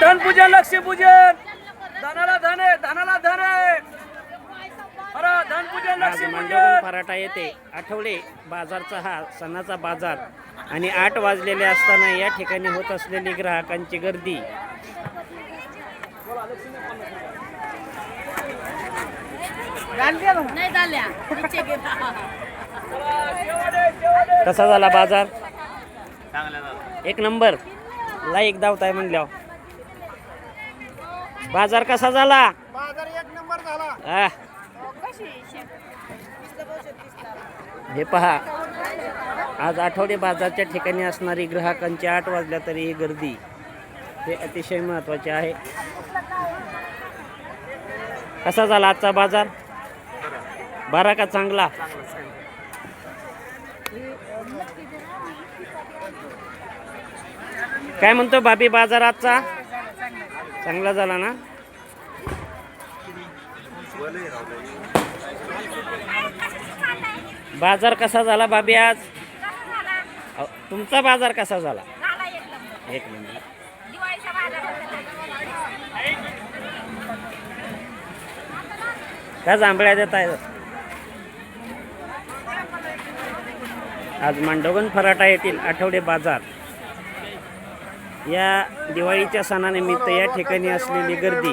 धनपूजन लक्ष्मीपूजन. धनाला धन आहे धनाला धन आहे. धनपूजन आज पराठा येथे आठवडे बाजारचा हा सणाचा बाजार. आणि आठ वाजलेले असताना या ठिकाणी होत असलेली ग्राहकांची गर्दी. नाही झाल्या. कसा झाला बाजार? एक नंबर. लाईक धावताय म्हणल्यावर. बाजार कसा झाला? बाजार एक नंबर झाला. आ, हे पहा आज आठवडे बाजारच्या ठिकाणी असणारी ग्राहकांची आठ वाजल्या तरी ही गर्दी हे अतिशय महत्त्वाचे आहे. कसा झाला आजचा बाजार? बरा का चांगला? काय म्हणतो बाबी बाजार आजचा? चांगला झाला ना? बाजार कसा झाला बाबी आज? तुमचा बाजार कसा झाला? एक मिनिट का जांभळ्या देत आहे. आज मांडवगण फराटा येथील आठवडे बाजार. या दिवाळीच्या सणानिमित्त या ठिकाणी असलेली गर्दी.